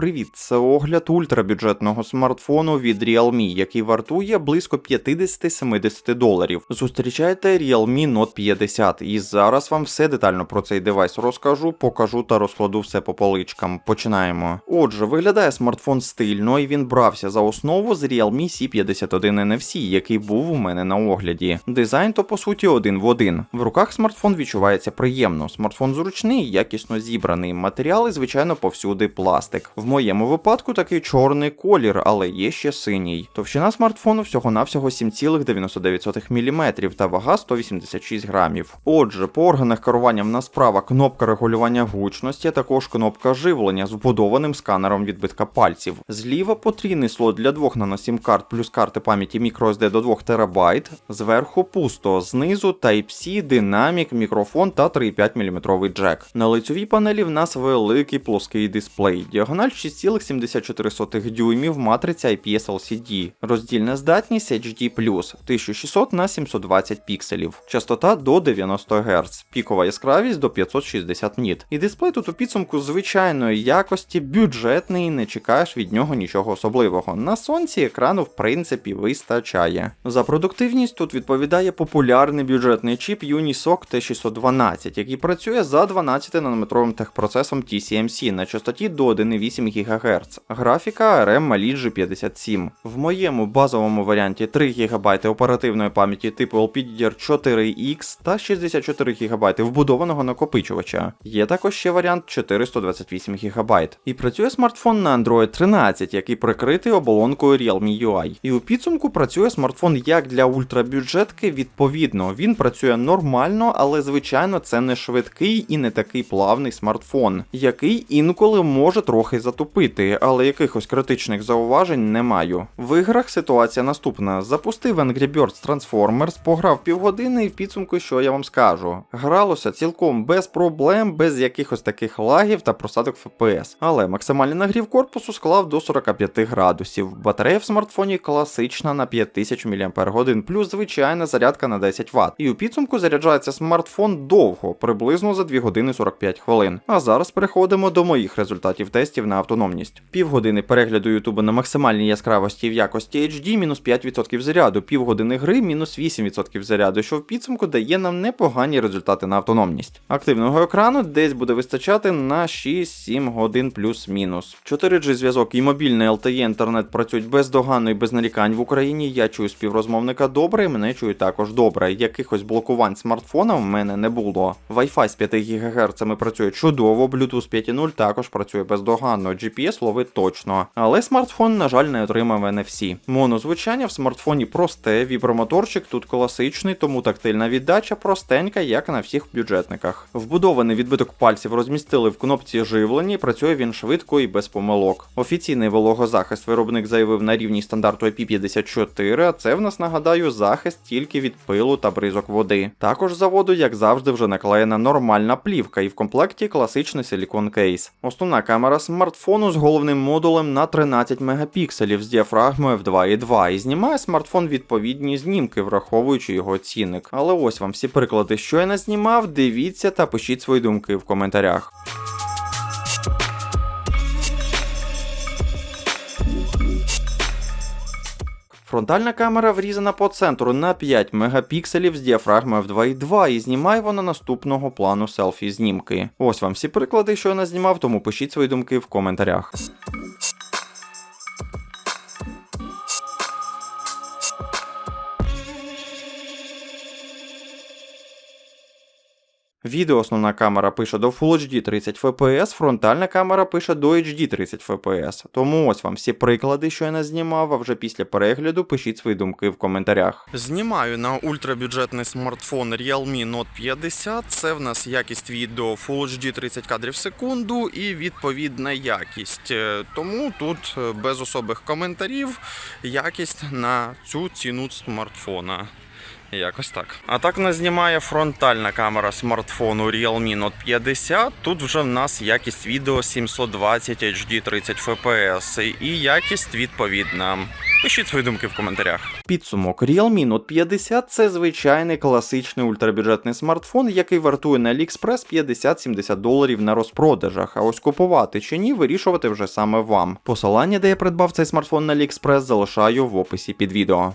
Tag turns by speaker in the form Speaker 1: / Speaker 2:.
Speaker 1: привіт! Це огляд ультрабюджетного смартфону від Realme, який вартує близько 50-70 доларів. Зустрічайте Realme Note 50. І зараз вам все детально про цей девайс розкажу, покажу та розкладу все по поличкам. Починаємо. Отже, виглядає смартфон стильно, і він брався за основу з Realme C51 NFC, який був у мене на огляді. Дизайн то по суті один в один. В руках смартфон відчувається приємно. Смартфон зручний, якісно зібраний. Матеріали, звичайно, повсюди пластик. В моєму випадку такий чорний колір, але є ще синій. Товщина смартфону всього-навсього 7,99 мм та вага 186 грамів. Отже, по органах керування в нас права кнопка регулювання гучності, а також кнопка живлення з вбудованим сканером відбитка пальців. Зліва потрійний слот для двох наносім карт плюс карти пам'яті microSD до 2 ТБ. Зверху пусто, знизу Type-C, динамік, мікрофон та 3,5 мм джек. На лицьовій панелі в нас великий плоский дисплей. Діагональ 6,74 дюймів, матриця IPS LCD. Роздільна здатність HD+, 1600 на 720 пікселів. Частота до 90 Гц, пікова яскравість до 560 ніт. І дисплей тут у підсумку звичайної якості, бюджетний, не чекаєш від нього нічого особливого. На сонці екрану в принципі вистачає. За продуктивність тут відповідає популярний бюджетний чіп Unisoc T612, який працює за 12-нанометровим техпроцесом TCMC на частоті до 1,8 ГГц. Графіка ARM Mali G57. В моєму базовому варіанті 3 ГБ оперативної пам'яті типу LPDDR4X та 64 ГБ вбудованого накопичувача. Є також ще варіант 428 ГБ. І працює смартфон на Android 13, який прикритий оболонкою Realme UI. І у підсумку працює смартфон як для ультрабюджетки, відповідно. Він працює нормально, але звичайно це не швидкий і не такий плавний смартфон, який інколи може трохи затупити, але якихось критичних зауважень не маю. В іграх ситуація наступна: запустив Angry Birds Transformers, пограв півгодини і в підсумку, що я вам скажу. Гралося цілком без проблем, без якихось таких лагів та просадок FPS. Але максимальний нагрів корпусу склав до 45 градусів. Батарея в смартфоні класична на 5000 мАч, плюс звичайна зарядка на 10 Вт. І у підсумку заряджається смартфон довго, приблизно за 2 години 45 хвилин. А зараз переходимо до моїх результатів тестів на автономність. Півгодини перегляду Ютубу на максимальній яскравості в якості HD мінус 5% заряду, півгодини гри мінус 8% заряду, що в підсумку дає нам непогані результати на автономність. Активного екрану десь буде вистачати на 6-7 годин плюс-мінус. 4G зв'язок і мобільний LTE інтернет працюють бездоганно і без нарікань в Україні. Я чую співрозмовника добре, мене чують також добре. Якихось блокувань смартфона в мене не було. Wi-Fi з 5 ГГц працює чудово, Bluetooth 5.0 також працює бездоганно, GPS ловить точно. Але смартфон, на жаль, не отримав NFC. Монозвучання в смартфоні просте, вібромоторчик тут класичний, тому тактильна віддача простенька, як на всіх бюджетниках. Вбудований відбиток пальців розмістили в кнопці живлення, і працює він швидко і без помилок. Офіційний вологозахист виробник заявив на рівні стандарту IP54, а це в нас нагадаю захист тільки від пилу та бризок води. Також заводу, як завжди, вже наклеєна нормальна плівка, і в комплекті класичний силікон кейс. Основна камера смартфону з головним модулем на 13 мегапікселів з діафрагмою f2.2 і знімає смартфон відповідні знімки, враховуючи його цінник. Але ось вам всі приклади, що я не знімав, дивіться та пишіть свої думки в коментарях. Фронтальна камера врізана по центру на 5 мегапікселів з діафрагмою в 2.2 і знімає вона наступного плану селфі знімки. Ось вам всі приклади, що я не знімав, тому пишіть свої думки в коментарях. Відео основна камера пише до Full HD 30 FPS, фронтальна камера пише до HD 30 FPS. Тому ось вам всі приклади, що я не знімав, а вже після перегляду пишіть свої думки в коментарях.
Speaker 2: Знімаю на ультрабюджетний смартфон Realme Note 50. Це в нас якість відео Full HD 30 кадрів в секунду і відповідна якість. Е, Тому тут е, без особих коментарів якість на цю ціну смартфона. Якось так. А так нас знімає фронтальна камера смартфону Realme Note 50. Тут вже в нас якість відео 720 HD 30 FPS і якість відповідна. Пишіть свої думки в коментарях.
Speaker 1: Підсумок Realme Note 50 це звичайний класичний ультрабюджетний смартфон, який вартує на AliExpress 50-70 доларів на розпродажах. А ось купувати чи ні, вирішувати вже саме вам. Посилання, де я придбав цей смартфон на AliExpress, залишаю в описі під відео.